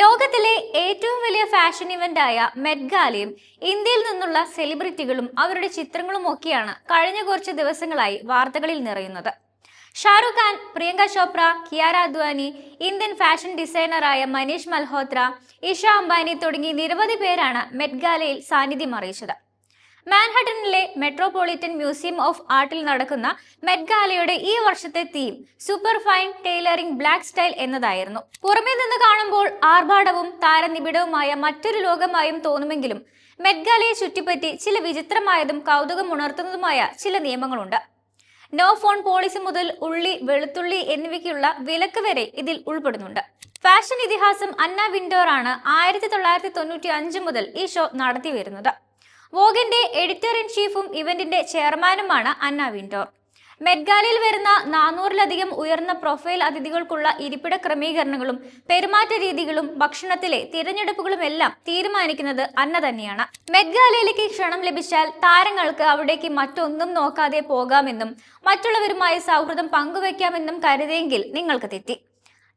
ലോകത്തിലെ ഏറ്റവും വലിയ ഫാഷൻ ഇവന്റ് ആയ മെഡ്ഗാലയും ഇന്ത്യയിൽ നിന്നുള്ള സെലിബ്രിറ്റികളും അവരുടെ ചിത്രങ്ങളും ഒക്കെയാണ് കഴിഞ്ഞ കുറച്ച് ദിവസങ്ങളായി വാർത്തകളിൽ നിറയുന്നത്. ഷാറുഖ് ഖാൻ പ്രിയങ്ക ചോപ്ര കിയാര അദ്വാനി ഇന്ത്യൻ ഫാഷൻ ഡിസൈനറായ മനീഷ് മൽഹോത്ര ഇഷ അംബാനി തുടങ്ങി നിരവധി പേരാണ് മെഡ്ഗാലയിൽ സാന്നിധ്യം അറിയിച്ചത്. മാൻഹട്ടനിലെ മെട്രോപൊളിറ്റൻ മ്യൂസിയം ഓഫ് ആർട്ടിൽ നടക്കുന്ന മെഡ്ഗാലയുടെ ഈ വർഷത്തെ theme super fine tailoring black style എന്നതായിരുന്നു. പുറമേ നിന്ന് കാണുമ്പോൾ ആർഭാടവും താരനിബിഡവുമായ മറ്റൊരു ലോകമായും തോന്നുമെങ്കിലും മെഡ്ഗാലയെ ചുറ്റിപ്പറ്റി ചില വിചിത്രമായതും കൗതുകം ഉണർത്തുന്നതുമായ ചില നിയമങ്ങളുണ്ട്. നോ ഫോൺ പോളിസി മുതൽ ഉള്ളി വെളുത്തുള്ളി എന്നിവയ്ക്കുള്ള വിലക്ക് വരെ ഇതിൽ ഉൾപ്പെടുന്നുണ്ട്. ഫാഷൻ ഇതിഹാസം അന്ന വിൻഡോർ ആണ് ആയിരത്തി തൊള്ളായിരത്തി തൊണ്ണൂറ്റി അഞ്ച് മുതൽ ഈ ഷോ നടത്തി വരുന്നത്. വോഗിന്റെ എഡിറ്റർ ഇൻ ചീഫും ഇവന്റിന്റെ ചെയർമാനുമാണ് അന്ന വിൻഡോർ മെഡ്ഗാലയിൽ വരുന്ന നാനൂറിലധികം ഉയർന്ന പ്രൊഫൈൽ അതിഥികൾക്കുള്ള ഇരിപ്പിട ക്രമീകരണങ്ങളും പെരുമാറ്റ രീതികളും ഭക്ഷണത്തിലെ തിരഞ്ഞെടുപ്പുകളും എല്ലാം തീരുമാനിക്കുന്നത് അന്ന തന്നെയാണ്. മെഡ്ഗാലയിലേക്ക് ക്ഷണം ലഭിച്ചാൽ താരങ്ങൾക്ക് അവിടേക്ക് മറ്റൊന്നും നോക്കാതെ പോകാമെന്നും മറ്റുള്ളവരുമായി സൗഹൃദം പങ്കുവെക്കാമെന്നും കരുതിയെങ്കിൽ നിങ്ങൾക്ക് തെറ്റി.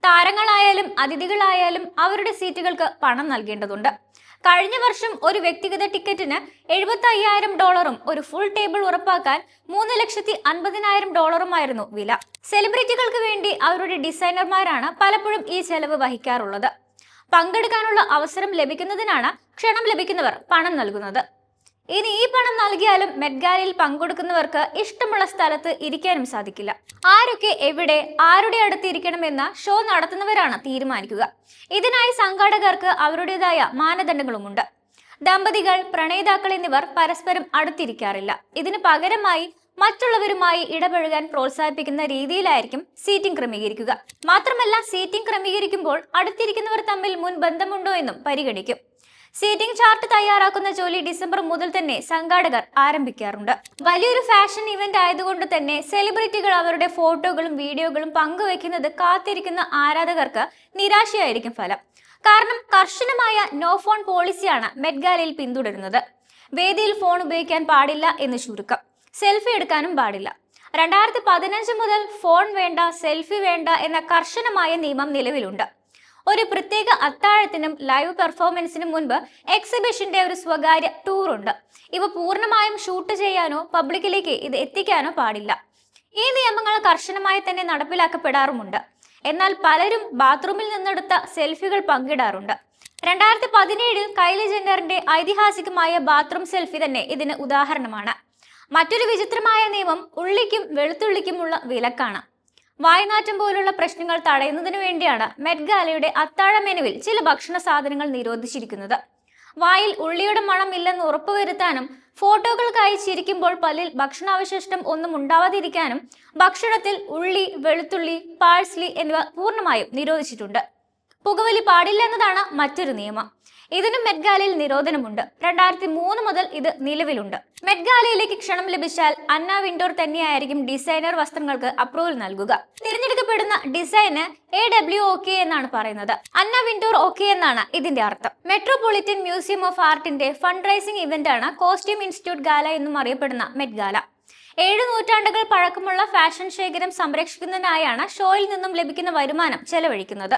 താരങ്ങളായാലും അതിഥികളായാലും അവരുടെ സീറ്റുകൾക്ക് പണം നൽകേണ്ടതുണ്ട്. കഴിഞ്ഞ വർഷം ഒരു വ്യക്തിഗത ടിക്കറ്റിന് എഴുപത്തി അയ്യായിരം ഡോളറും ഒരു ഫുൾ ടേബിൾ ഉറപ്പാക്കാൻ മൂന്ന് ലക്ഷത്തി അൻപതിനായിരം ഡോളറുമായിരുന്നു വില. സെലിബ്രിറ്റികൾക്ക് വേണ്ടി അവരുടെ ഡിസൈനർമാരാണ് പലപ്പോഴും ഈ ചെലവ് വഹിക്കാറുള്ളത്. പങ്കെടുക്കാനുള്ള അവസരം ലഭിക്കുന്നതിനാണ് ക്ഷണം ലഭിക്കുന്നവർ പണം നൽകുന്നത്. ഇനി ഈ പണം നൽകിയാലും മെഡ്ഗാലയിൽ പങ്കെടുക്കുന്നവർക്ക് ഇഷ്ടമുള്ള സ്ഥലത്ത് ഇരിക്കാനും സാധിക്കില്ല. ആരൊക്കെ എവിടെ ആരുടെ അടുത്ത് ഇരിക്കണമെന്ന ഷോ നടത്തുന്നവരാണ് തീരുമാനിക്കുക. ഇതിനായി സംഘാടകർക്ക് അവരുടേതായ മാനദണ്ഡങ്ങളുമുണ്ട്. ദമ്പതികൾ പ്രണയിതാക്കൾ എന്നിവർ പരസ്പരം അടുത്തിരിക്കാറില്ല. ഇതിന് പകരമായി മറ്റുള്ളവരുമായി ഇടപഴകാൻ പ്രോത്സാഹിപ്പിക്കുന്ന രീതിയിലായിരിക്കും സീറ്റിംഗ് ക്രമീകരിക്കുക. മാത്രമല്ല സീറ്റിംഗ് ക്രമീകരിക്കുമ്പോൾ അടുത്തിരിക്കുന്നവർ തമ്മിൽ മുൻ ബന്ധമുണ്ടോ എന്നും പരിഗണിക്കും. സീറ്റിംഗ് ചാർട്ട് തയ്യാറാക്കുന്ന ജോലി ഡിസംബർ മുതൽ തന്നെ സംഘാടകർ ആരംഭിക്കാറുണ്ട്. വലിയൊരു ഫാഷൻ ഇവന്റ് ആയതുകൊണ്ട് തന്നെ സെലിബ്രിറ്റികൾ അവരുടെ ഫോട്ടോകളും വീഡിയോകളും പങ്കുവെക്കുന്നത് കാത്തിരിക്കുന്ന ആരാധകർക്ക് നിരാശയായിരിക്കും ഫലം. കാരണം കർശനമായ നോ ഫോൺ പോളിസിയാണ് മെഡ്ഗാലയിൽ പിന്തുടരുന്നത്. വേദിയിൽ ഫോൺ ഉപയോഗിക്കാൻ പാടില്ല എന്ന് ചുരുക്കം. സെൽഫി എടുക്കാനും പാടില്ല. രണ്ടായിരത്തി പതിനഞ്ച് മുതൽ ഫോൺ വേണ്ട സെൽഫി വേണ്ട എന്ന കർശനമായ നിയമം നിലവിലുണ്ട്. ഒരു പ്രത്യേക അത്താഴത്തിനും ലൈവ് പെർഫോമൻസിനും മുൻപ് എക്സിബിഷന്റെ ഒരു സ്വകാര്യ ടൂർ ഉണ്ട്. ഇവ പൂർണമായും ഷൂട്ട് ചെയ്യാനോ പബ്ലിക്കിലേക്ക് ഇത് എത്തിക്കാനോ പാടില്ല. ഈ നിയമങ്ങൾ കർശനമായി തന്നെ നടപ്പിലാക്കപ്പെടാറുമുണ്ട്. എന്നാൽ പലരും ബാത്റൂമിൽ നിന്നെടുത്ത സെൽഫികൾ പങ്കിടാറുണ്ട്. രണ്ടായിരത്തി പതിനേഴിൽ കൈലി ജെന്നറിന്റെ ഐതിഹാസികമായ ബാത്റൂം സെൽഫി തന്നെ ഇതിന് ഉദാഹരണമാണ്. മറ്റൊരു വിചിത്രമായ നിയമം ഉള്ളിക്കും വെളുത്തുള്ളിക്കുമുള്ള വിലക്കാണ്. വായനാറ്റം പോലുള്ള പ്രശ്നങ്ങൾ തടയുന്നതിനു വേണ്ടിയാണ് മെഡ്ഗാലയുടെ അത്താഴ മെനുവിൽ ചില ഭക്ഷണ സാധനങ്ങൾ നിരോധിച്ചിരിക്കുന്നത്. വായിൽ ഉള്ളിയുടെ മണം ഇല്ലെന്ന് ഉറപ്പുവരുത്താനും ഫോട്ടോകൾക്കായി ചിരിക്കുമ്പോൾ പല്ലിൽ ഭക്ഷണാവശിഷ്ടം ഒന്നും ഉണ്ടാവാതിരിക്കാനും ഭക്ഷണത്തിൽ ഉള്ളി വെളുത്തുള്ളി പാഴ്സ്ലി എന്നിവ പൂർണമായും നിരോധിച്ചിട്ടുണ്ട്. പുകവലി പാടില്ല എന്നതാണ് മറ്റൊരു നിയമം. ഇതിനും മെഡ്ഗാലയിൽ നിരോധനമുണ്ട്. രണ്ടായിരത്തി മൂന്ന് മുതൽ ഇത് നിലവിലുണ്ട്. മെഡ്ഗാലയിലേക്ക് ക്ഷണം ലഭിച്ചാൽ അന്ന വിൻഡോർ തന്നെയായിരിക്കും ഡിസൈനർ വസ്ത്രങ്ങൾക്ക് അപ്രൂവൽ നൽകുക. തിരഞ്ഞെടുക്കപ്പെടുന്ന ഡിസൈന് എ ഡബ്ല്യു ഓക്കെ എന്നാണ് പറയുന്നത്. അന്ന വിൻഡോർ ഓക്കെ എന്നാണ് ഇതിന്റെ അർത്ഥം. മെട്രോപൊളിറ്റൻ മ്യൂസിയം ഓഫ് ആർട്ടിന്റെ ഫണ്ട് റൈസിംഗ് ഇവന്റ് ആണ് കോസ്റ്റ്യൂം ഇൻസ്റ്റിറ്റ്യൂട്ട് ഗാല എന്നും അറിയപ്പെടുന്ന മെഡ്ഗാല. ഏഴ് നൂറ്റാണ്ടുകൾ പഴക്കമുള്ള ഫാഷൻ ശേഖരം സംരക്ഷിക്കുന്നതിനായാണ് ഷോയിൽ നിന്നും ലഭിക്കുന്ന വരുമാനം ചെലവഴിക്കുന്നത്.